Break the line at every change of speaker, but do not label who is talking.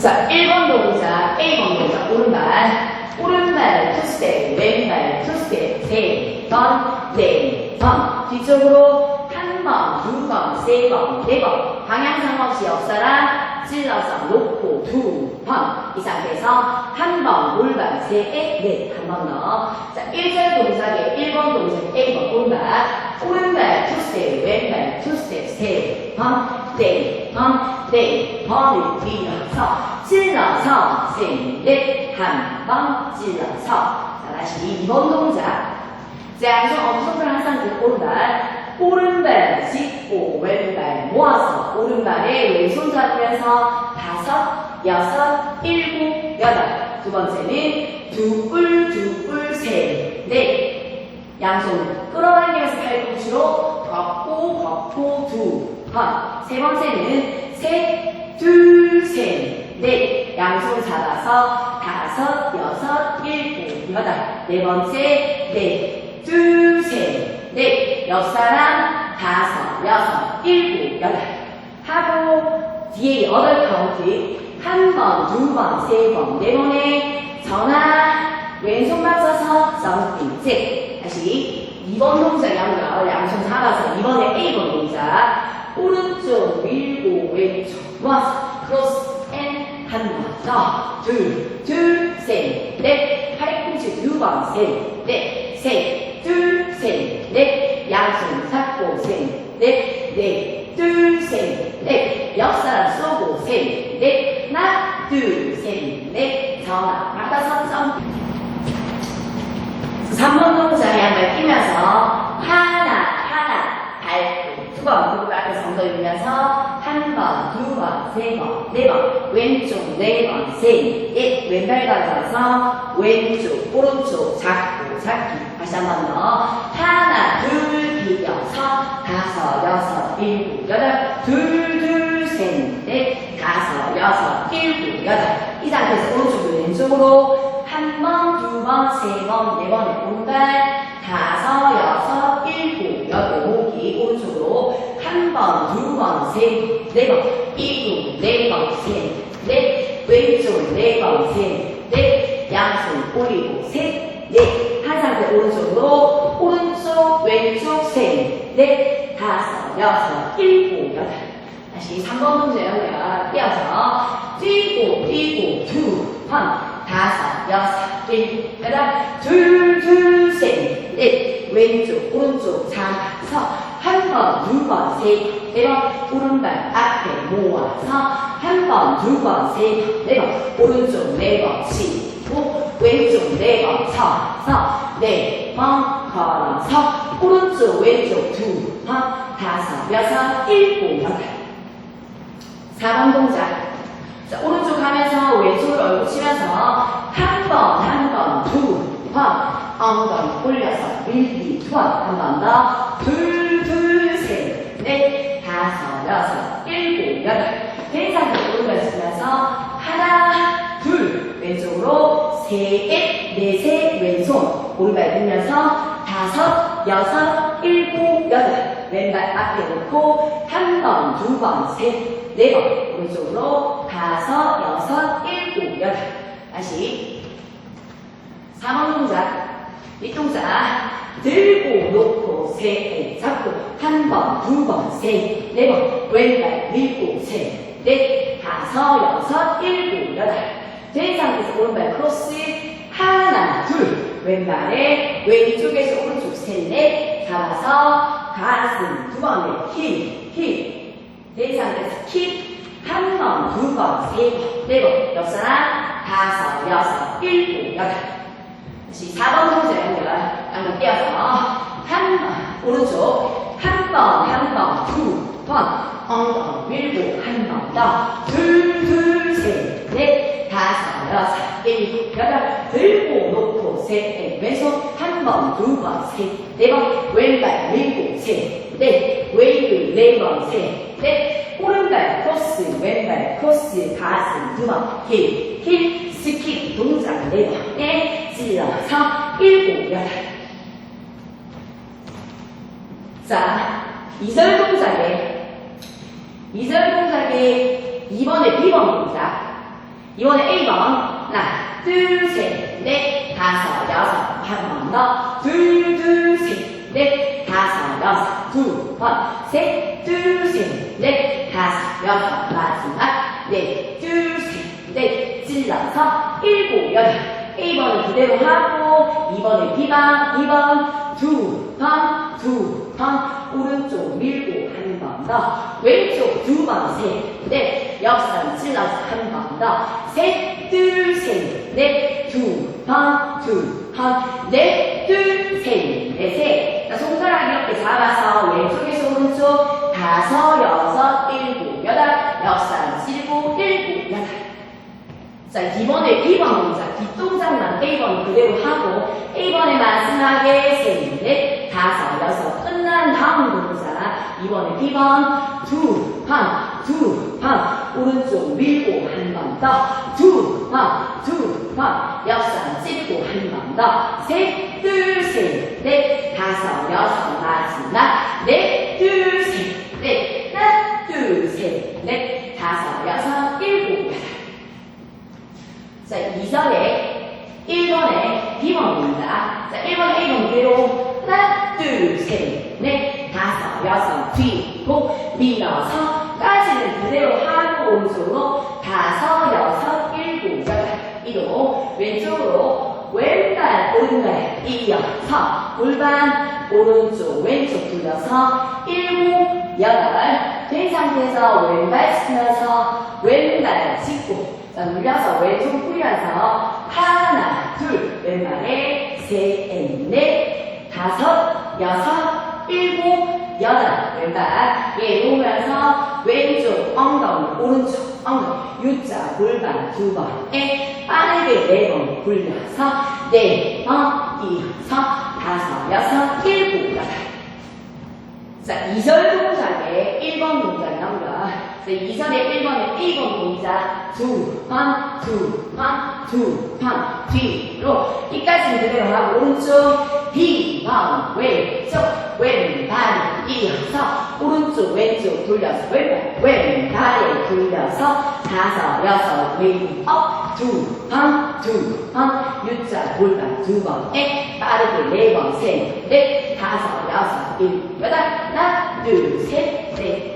자, 1번 동작, A번 동작, 오른발. 오른발 투스텝, 왼발 투스텝, 세 번, 네 번. 뒤쪽으로 한 번, 두 번, 세 번, 네 번. 방향 상관없이 옆사람 찔러서 놓고 두 번. 이 상태에서 한 번, 골반, 세, 넷. 한번 더. 자, 1절 동작에 1번 동작, A번 오른발. 오른발 투스텝, 왼발 투스텝, 세 번, 네 번, 네 번을 밀어서 찔러서 셋, 넷, 한 번 찔러서. 자 다시 2번 동작 자 그래서 엄청난 항상 그 오른발 오른발 짚고 왼발 모아서 오른발에 왼손 잡으면서 다섯, 여섯, 일곱, 여덟. 두 번째는 두뿔, 두뿔, 셋, 넷 양손 끌어당기면서 팔꿈치로 걷고 걷고 두 번. 세 번째는 셋, 둘, 셋, 넷. 양손 잡아서 다섯, 여섯, 일곱, 여덟. 네 번째 넷, 둘, 셋, 넷. 옆 사람 다섯, 여섯, 일곱, 여덟. 하고 뒤에 여덟 카운트 한 번, 두 번, 세 번, 네 번에 전화 왼손 맞춰서 점핑 셋 다시 2번 동작 양가 양손 잡아서 2번에 A번 동작 오른쪽 밀고 왼쪽 모아서 크로스 앤 한번더둘둘셋넷. 팔꿈치 두번셋넷셋둘셋넷. 양손 잡고 셋넷넷둘셋넷. 옆사람 쏘고 셋넷. 하나 둘셋넷. 전화 맞아서 점핑 3번 동작 양발 끼면서 하나 하나 밟고 두번 무릎 앞에서 엉덩이 밀면서 한 번, 두 번, 세 번, 네 번, 왼쪽 네 번, 셋, 넷, 왼발 가져와서 왼쪽, 오른쪽 잡고 잡기. 다시 한 번 더. 하나, 둘, 비벼서 다섯, 여섯, 일곱, 여덟 둘, 둘, 셋, 넷, 다섯, 여섯, 일곱, 여덟. 이 상태에서 오른쪽으로 왼쪽으로 한 번, 두 번, 세 번, 네 번의 오른발 다섯, 여섯, 번, 두 번, 세, 네 번, 일곱, 네 번, 셋, 넷, 왼쪽 네 번, 셋, 넷, 양손 올리고 셋, 넷, 한 상태 오른쪽으로 오른쪽, 왼쪽 셋, 넷, 다섯, 여섯, 일곱, 여덟. 다시 3번 문제 연결 띄어서 뛰고 뛰고 두 번, 다섯, 여섯, 일곱, 여덟, 둘, 둘, 셋, 넷, 왼쪽, 오른쪽, 잡아서. 한 번, 두 번, 세, 네 번, 오른발 앞에 모아서 한 번, 두 번, 세, 네 번, 오른쪽 네 번, 치고 왼쪽 네 번, 서서. 네 번, 걸어서 오른쪽, 왼쪽 두 번, 다섯, 여섯, 일곱, 여덟. 4번 동작. 자, 오른쪽 가면서 왼손을 얼굴 치면서 한 번, 한 번, 두 번, 엉덩이 올려서 밀기 두 번, 한번 더, 둘, 둘, 셋, 넷, 다섯, 여섯, 일곱, 여덟. 오른발 치면서 하나, 둘, 왼쪽으로 셋, 넷의 왼손, 오른발 들면서 다섯, 여섯, 일곱, 여덟. 왼발 앞에 놓고 한 번, 두 번, 셋, 네 번. 오른쪽으로 다섯, 여섯, 일곱, 여덟. 다시. 4번 동작. 이 동작. 들고 놓고 셋, 잡고 한 번, 두 번, 셋, 네 번. 왼발 밀고 셋, 넷, 다섯, 여섯, 일곱, 여덟. 된 상태에서 오른발 크로스 하나, 둘. 왼발에 왼쪽에서 오른쪽 셋, 넷. 잡아서 가슴 두 번에 힙, 힙. 된 상태에서 킵. 한 번, 두 번, 세 번, 네 번. 옆 사람 다섯, 여섯, 일곱, 여덟. 다시 4번 연결. 양쪽 띄어서 한 번, 오른쪽 한 번, 한 번, 두 번. 엉덩이 밀고 한 번 더. 둘, 둘, 셋, 넷, 다섯, 여섯, 일곱, 여덟. 들고 놓고 셋, 넷. 왼손 한 번, 두 번, 셋, 네 번. 왼발 밀고 셋, 넷. 왼발 네 번, 셋, 넷. 오른발 크로스, 왼발 크로스, 가슴 두 번. 힐, 힐, 스킵 동작 네 번. 넷, 찔러서 일곱, 여덟. 자, 이절 동작에, 이절 동작에 2번에 B번 동작. 이번에 A번. 하나, 둘, 셋, 넷, 다섯, 여섯. 한 번 더. 둘, 둘, 셋, 넷, 다섯, 여섯. 두 번. 셋, 둘, 셋, 넷, 다섯, 여섯. 마지막. 넷, 둘, 셋, 넷. 찔러서. 일곱, 여덟. A번을 그대로 하고, 2번에 B번, 2번. 두 번, 두 번. 오른쪽 밀고 한번 더. 왼쪽 두 번, 셋, 넷. 역선 찔러서 한번 더. 셋, 둘, 셋, 넷, 두 번, 두 번, 넷, 둘, 셋, 넷, 셋. 자, 손가락 이렇게 잡아서 왼쪽에서 오른쪽 다섯, 여섯, 일곱, 여덟, 역선 찔고 일곱, 여덟. 자, 이번에 B번 동작, 뒷동작만 A번 그대로 하고, A번의 마지막에 셋, 넷, 다섯, 여섯, 끝난 다음 동작, 이번에 B번 두 번, 두 번, 오른쪽 밀고 한 번 더, 두 번, 두 번, 역선 찌르고 한 번 더, 셋, 둘, 셋, 넷, 다섯, 여섯, 마지막, 넷, 둘, 셋, 넷, 하나, 둘, 셋, 넷, 다섯, 여섯. 자, 2절에 1번에 B번입니다. 자, 1번 A번 그대로 하나, 둘, 셋, 넷, 다섯, 여섯, 뒤로 밀어서 까지는 그대로 하고 오른쪽으로 다섯, 여섯, 일곱, 여덟 이로 왼쪽으로 왼발, 오른발 이어서 골반 오른쪽, 왼쪽 돌려서 일곱, 여덟 된 상태에서 왼발 치면서 왼발 짚고 자, 눌려서 왼쪽 뿌려서 하나, 둘, 왼발에 셋, 넷, 다섯, 여섯, 일곱, 여덟, 왼발 예, 놓으면서 왼쪽 엉덩이, 오른쪽 엉덩이. U자 골반 두 번에 빠르게 네 번 굴려서 네 번, 이어서 다섯, 여섯, 일곱, 여덟. 자, 2절 동작에 1번 동작이 나오 자, 2절에 1번에 A번 동작 두 번, 두 번, 두 번, 뒤로. 이까지는 그대로 하고 오른쪽 B번 왼쪽 왼발 이어서 오른쪽 왼쪽 돌려서 왼발 왼발에 돌려서 다섯 여섯 왼업 두번 두 번. U자 골반 두 번에 빠르게 네 번 셋넷 다섯 여섯 일곱 여덟 하나 둘셋넷